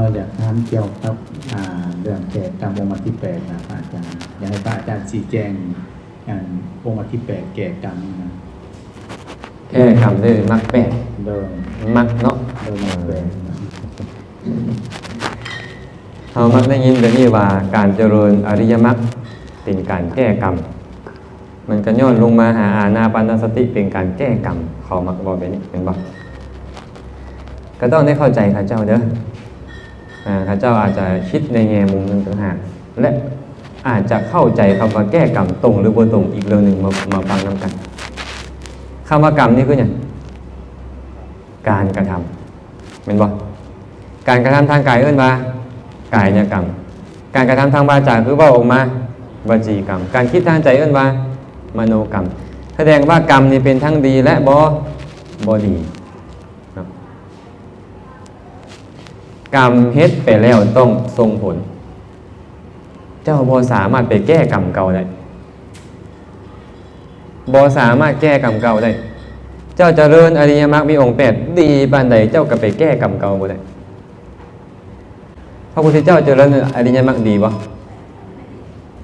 เราอยากถามเกี่ยวกับเรื่องแก่กรรมองค์ที่แปดนะอาจารย์อยากให้พระอาจารย์ชี้แจงการองค์ที่แปดแก่กรรมนะแก้กรรมด้วยมรรคแปดเดิมมรรคเนาะเดิมมาแปดเรามักได้ยินแต่นี่ว่าการเจริญอริยมรรคเป็นการแก้กรรม มันก็ย้อนลงมาหาอาณาปานสติเป็นการแก้กรรมเขามักบอกแบบนี้เป็นบ่ก็ต้องได้เข้าใจข้าเจ้าเด้อ ข้าเจ้าอาจจะคิดในแง่มุมหนึ่งต่างหากและอาจจะเข้าใจคำว่าแก้กรรมตรงหรือบ่ตรงอีกเรื่องหนึ่งมามาฟังน้ำกันคำว่ากรรมนี่คืออย่างการกระทำเป็นบ่การกระทำทางกายเอื้นว่ากายกรรม การกระทำทางวาจาคือว่าออกมาวจีกรรม การคิดทางใจเอื้นว่ามโนกรรม แสดงว่ากรรมนี่เป็นทั้งดีและบ่บ่ดีเนาะ กรรมเฮ็ดไปแล้วต้องส่งผล เจ้าบ่สามารถไปแก้กรรมเก่าได้บ่สามารถแก้กรรมเก่าได้ เจ้าเจริญอริยมรรคมีองค์แปดดีปานใดเจ้าก็ไปแก้กรรมเก่าบ่ได้พระพุทธเจ้าเจริญอริยมรรคดีบ่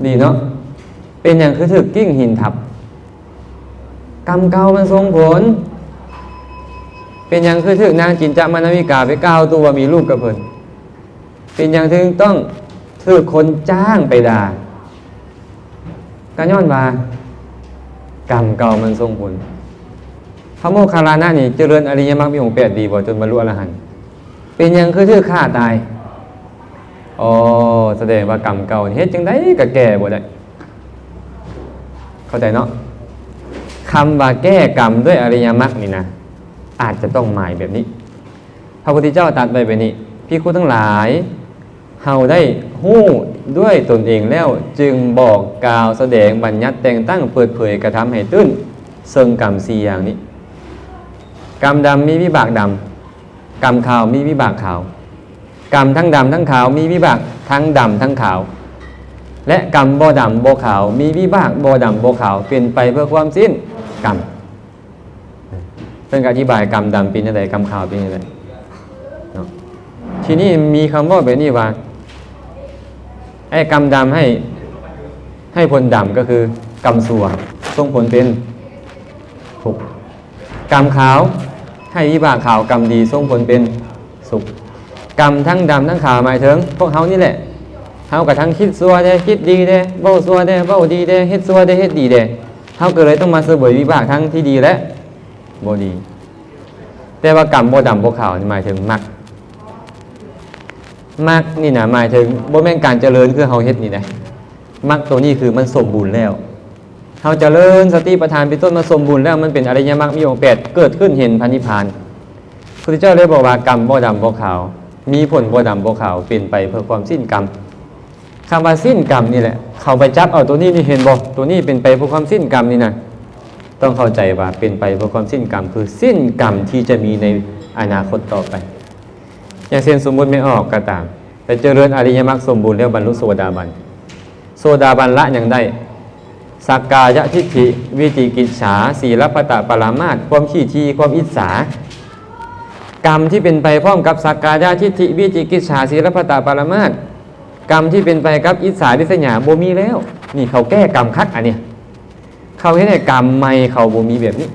ดีเนาะเป็นอย่างคือถึกกิ้งหินทับกรรมเก่ามันส่งผล เป็นอย่างคือถึกนางจินจามานวิกาไปก้าวตัวว่ามีลูกกับเพิ่นเป็นอย่างถึงต้องถึกคนจ้างไปด่าก็ย้อนว่ากรรมเก่ามันส่งผลพระโมคคัลลานะนี่เจริญอริยมรรคมีองค์แปดดีบ่จนบรรลุอรหันต์เป็นอย่างคือถึกฆ่าตายอ๋อแสดงว่ากรรมเก่าเฮ็ดจังได้ก็แก้บ่ได้ เข้าใจเนาะคำว่าแก้กรรมด้วยอริยมรรคนี่นะ อาจจะต้องหมายแบบนี้ พระพุทธเจ้าตรัสไว้แบบนี้พี่คุณทั้งหลายเฮาได้หู้ด้วยตนเองแล้วจึงบอกกล่าวแสดงบัญญัติแต่งตั้งเปิดเผยกระทำให้ตื้นเซิงกรรมสี่อย่างนี้ กรรมดำมีวิบากดำกรรมขาวมีวิบากขาว กรรมทั้งดำทั้งขาวมีวิบากทั้งดำทั้งขาว และกรรมบ่ดำบ่ขาวมีวิบากบ่ดำบ่ขาวเป็นไปเพื่อความสิ้นกรรม เพื่อนก็อธิบายกรรมดำเป็นอะไรกรรมขาวเป็นอะไรเนาะทีนี้มีคำว่าแบบนี้ว่าไอ้กรรมดำให้ให้ผลดำก็คือกรรมสัวส่งผลเป็นทุกข์กรรมขาวให้วิบากขาวกรรมดีส่งผลเป็นสุข กรรมทั้งดำทั้งขาวหมายถึง พวกเขานี่แหละเฮากับทั้งคิดซัวได้คิดดีได้เบ้าซัวได้เบ้าดีได้เฮ็ดซัวได้เฮ็ดดีได้เฮาก็เลยต้องมาเสวยวิบากทั้งที่ดีและ บ่ดี แต่ว่ากรรมบ่ดำบ่ขาวหมายถึงมรรคมรรคนี่นะหมายถึงบ่แม่นการเจริญคือเฮาเฮ็ดนี่นะมรรคตัวนี้คือมันสมบูรณ์แล้วเฮาเจริญสติปัฏฐานเป็นต้นมาสมบูรณ์แล้วมันเป็นอริยมรรคมีองค์แปดเกิดขึ้นเห็นพันธิพพานพระเจ้าเลยบอกว่ากรรมบ่ดำบ่ขาว มีผลบ่ดำบ่ขาวเป็นไปเพื่อความสิ้นกรรมคำว่าสิ้นกรรมนี่แหละ เขาไปจับเอาตัวนี้นี่เห็นบ่ตัวนี้เป็นไปเพื่อความสิ้นกรรมนี่นะ ต้องเข้าใจว่าเป็นไปเพื่อความสิ้นกรรม คือสิ้นกรรมที่จะมีในอนาคตต่อไป อย่างเช่นสมมุติไม่ออกก็ตาม แต่เจริญอริยมรรคสมบูรณ์แล้วบรรลุโสดาบัน โสดาบันละอย่างได้สักกายทิฏฐิวิจิกิจฉาสีลปตะปรามาตความขี้ทีความอิจฉากรรมที่เป็นไปพร้อมกับสักกายทิฏฐิวิจิกิจฉาศีลพัตตาปรมาตกรรมที่เป็นไปกับอิสาดิสยาโบมีแล้ว นี่เขาแก้กรรมคักอันเนี้ย เขาเห็นแต่กรรมไม่เขาโบมีแบบนี้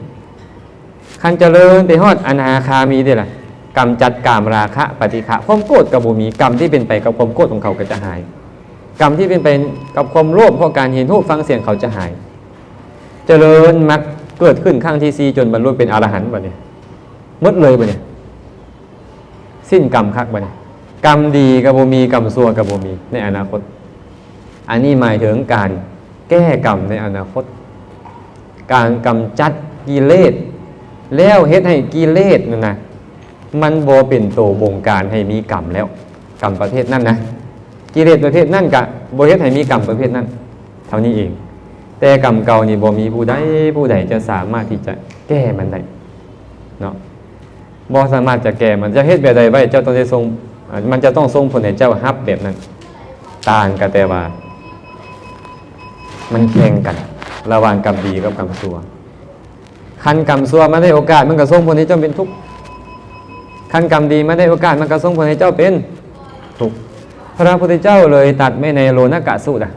คันเจริญไปฮอดอนาคามีได้ล่ะกรรมจัดกรรมราคะปฏิฆะความโกรธกับโบมีกรรมที่เป็นไปกับความโกรธของเขาก็จะหาย กรรมที่เป็นไปกับความโลภเพราะการเห็นรูปฟังเสียงเขาจะหาย เจริญมักเกิดขึ้นข้างที่ซีจนบรรลุเป็นอรหันต์บัดนี้หมดเลยบัดนี้สิ้นกรรมคักไปเนี่ยกรรมดีกับบ่มีกรรมซัวกับบ่มีในอนาคต อันนี้หมายถึงการแก้กรรมในอนาคต การกำจัดกิเลสแล้วเฮ็ดให้กิเลสนั่นนะมันบ่เป็นโตบงการให้มีกรรมแล้ว กรรมประเภทนั้นนะกิเลสประเภทนั้นกะบ่เฮ็ดให้มีกรรมประเภทนั้นเท่านี้เอง แต่กรรมเก่านี่บ่มีผู้ใดผู้ใดจะสามารถที่จะแก้มันได้เนาะบ่สามารถจะแก้มันจะเฮ็ดแบบใดไว้เจ้าต้องได้ทรงมันจะต้องทรงผลให้เจ้าฮับแบบนั้น ต่างกันแต่ว่า มันแข่งกัน ระหว่างกรรมดีกับกรรมชั่วคันกรรมชั่วไมาได้โอกาส มันก็ส่งผลให้เจ้าเป็นทุกข์คันกรรมดีไมาได้โอกาส มันก็ส่งผลให้เจ้าเป็นทุกข์พระพุทธเจ้าเลยตัดไม่ในโลนากะสูตรอะ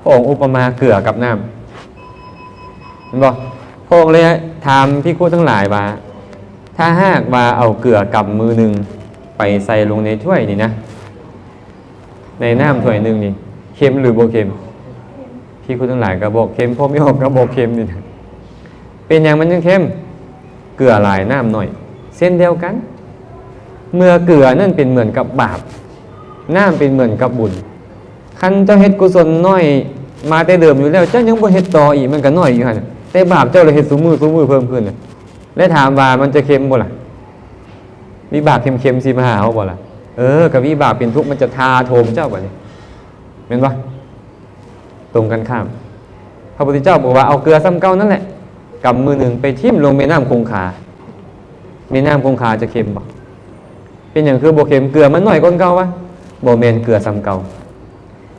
พระองค์อุปมาเกลือกับน้ำเห็นบอกพระองค์เลยถามพี่คู่ทั้งหลายว่า ถ้าหากว่าเอาเกลือกับมือหนึ่งไปใส่ลงในถ้วยนี่นะ ในน้ำถ้วยหนึ่งนี่เค็มหรือโบเค็ม พี่คุณทั้งหลายก็บอกเค็มพ่อไม่ออกก็บอกเค็มนี่เป็นอย่างมันยังเค็มเกลือหลายน้ำหน่อย เส้นเดียวกัน เมื่อเกลือนั่นเป็นเหมือนกับบาปน้ำเป็นเหมือนกับบุญคันเจ้าเฮ็ดกุศลน้อย มาแต่เดิมอยู่แล้ว เจ้ายังบ่เฮ็ดต่ออีกมันก็น้อยอยู่หั่นน่ะแต่บาปเจ้าเลยเฮ็ดสูมือสูมือเพิ่มขึ้นน่ะและถามว่ามันจะเค็มบ่ล่ะวิบากเค็มๆสิมาหาเอาบ่ล่ะเออกับวิบากเป็นทุกข์มันจะทาโทมเจ้าบ่เนี่ยเห็นปะ ตรงกันข้าม พระพุทธเจ้าบอกว่าเอาเกลือซ้ำเก่านั่นแหละกำมือหนึ่งไปทิ่มลงแม่น้ำคงคาแม่น้ำคงคาจะเค็มบ่เป็นอย่างคือโบเค็มเกลือมันหน่อยกว่าเก่าวะโบเมนเกลือซ้ำเก่า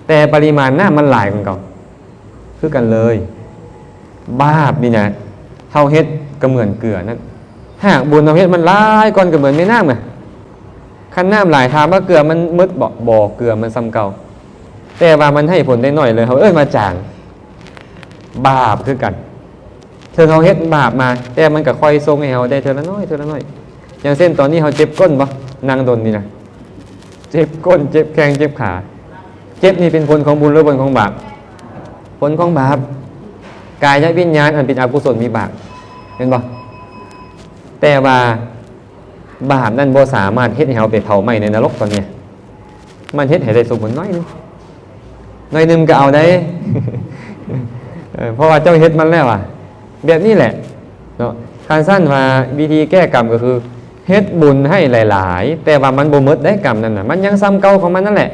แต่ปริมาณน้ำมันหลายกว่าเก่าคือกันเลย บาปนี่นะเท่าเฮ็ดก็เหมือนเกลือนั่นหากบุญเท่าเฮ็ดมันหลายก่อนก็เหมือนแม่น้ำไงคันน้ำหลายทามว่าเกลือมันมืดบ่บ่เกลือมันซ้ำเก่า แต่ว่ามันให้ผลได้หน่อยเลยเขาเอ้ยมาจางบาปคือกันเธอเขาเฮ็ดบาปมา แต่มันก็ค่อยทรงให้เขาได้เธอละน้อยเธอละน้อย อย่างเช่นตอนนี้เขาเจ็บก้นปะนางดนนี่นะเจ็บก้น เจ็บแข้งเจ็บขา เจ็บนี่เป็นผลของบุญหรือผลของบาปผลของบาปกายวิญญาณอันเป็นอกุศลมีบาปเห็นปะแต่ว่าบาปนั่นบ่สามารถเฮ็ดให้เขาไปเผาไหม้ในนรกตอนนี้ มันเฮ็ดให้ได้สมบูรณ์น้อยนึง หน่อยนึงก็เอาได้เพราะว่าเจ้าเฮ็ดมันแล้วอะ แบบนี้แหละเนาะการสั้นว่าวิธีแก้กรรมก็คือเฮ็ดบุญให้หลาย ๆ แต่ว่ามันบ่มดได้กรรมนั่นน่ะมันยังซ้ำเก่าของมันนั่นแหละ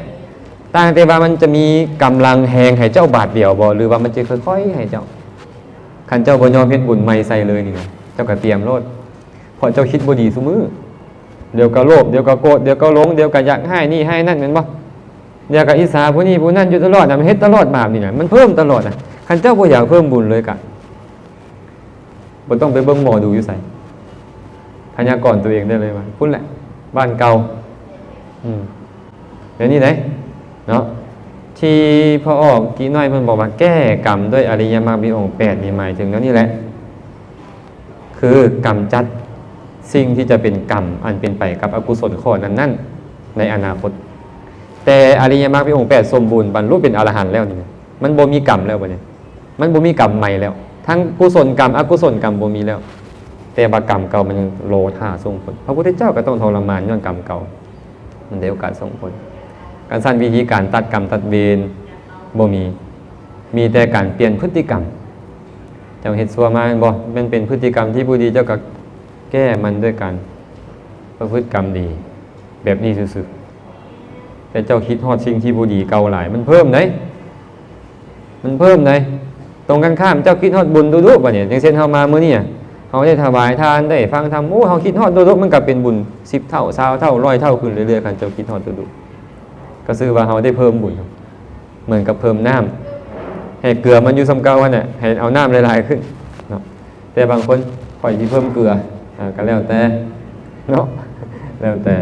ต่างแต่ว่ามันจะมีกำลังแหงให้เจ้าบาทเดียวบ่หรือว่ามันจะค่อย ๆ ให้เจ้าคันเจ้าบ่ยอมเฮ็ดบุญใหม่ใส่เลยนี่นะเจ้าก็เตรียมโลดเพราะเจ้าคิดบ่ดีซุมือเดี๋ยวก็โลภเดี๋ยวก็โกรธเดี๋ยวก็หลงเดี๋ยวก็อยากให้นี่ให้นั่นแม่นบ่ เดียวกับอิสาผู้นี้ผู้นั้นอยู่ตลอดนะมันเฮ็ดตลอดบาปนี่นะมันเพิ่มตลอดนะคันเจ้าบ่อยากเพิ่มบุญเลยกะบ่ต้องไปเบิ่งหมอดูอยู่ไสพยากรตัวเองได้เลยว่าพุ่นแหละ บ้านเก่าอืมเดี๋ยวนี้ไหนเนาะที่พอออกกี่น้อยเพิ่นบอกว่าแก้กรรมด้วยอริยมรรคมีองค์แปดนี่หมายถึงแล้วนี่แหละ คือกรรมจัดสิ่งที่จะเป็นกรรมอันเป็นไปกับอกุศลข้อนั้นนั่นในอนาคต แต่อริยมรรคมีองค์แปดสมบูรณ์บรรลุเป็นอรหันต์แล้วนี่มันบ่มีกรรมแล้วบ่เนี่ยมันบ่มีกรรมใหม่แล้ว ทั้งกุศลกรรมอกุศลกรรมบ่มีแล้ว แต่บากรรมเก่ามันโลธาส่งผล พระพุทธเจ้าก็ต้องทรมานย้อนกรรมเก่า มันได้โอกาสส่งผล การสั้นวิธีการตัดกรรมตัดเวรบ่มี มีแต่การเปลี่ยนพฤติกรรมเจ้าเฮ็ดซัวมาบ่มันเป็นพฤติกรรมที่บ่ดีเจ้าก็แก้มันด้วยการประพฤติกรรมดี แบบนี้ซื่อๆ แต่เจ้าคิดฮอดสิ่งที่บูดีเก่าหลาย มันเพิ่มไหนมันเพิ่มไหนตรงกันข้ามเจ้าคิดฮอดบุญดุๆป่เนี่ยอย่างเช่นเฮามาเมื้อนี้อะเฮาได้ถวายทานได้ฟังธรรมโอ้เฮาคิดฮอดดุๆมันก็เป็นบุญ10เท่า20เท่า100เท่าขึ้นเรื่อยๆกันเจ้าคิดฮอดดุๆก็ซื่อว่าเฮาได้เพิ่มบุญเหมือนกับเพิ่มน้ำให้เกลือมันอยู่สำเก่าว่าน่ะให้เอาน้ำหลายๆขึ้นเนาะแต่บางคนข่อยสิเพิ่มเกลืออ่าก็แล้วแต่เนาะแล้วแต่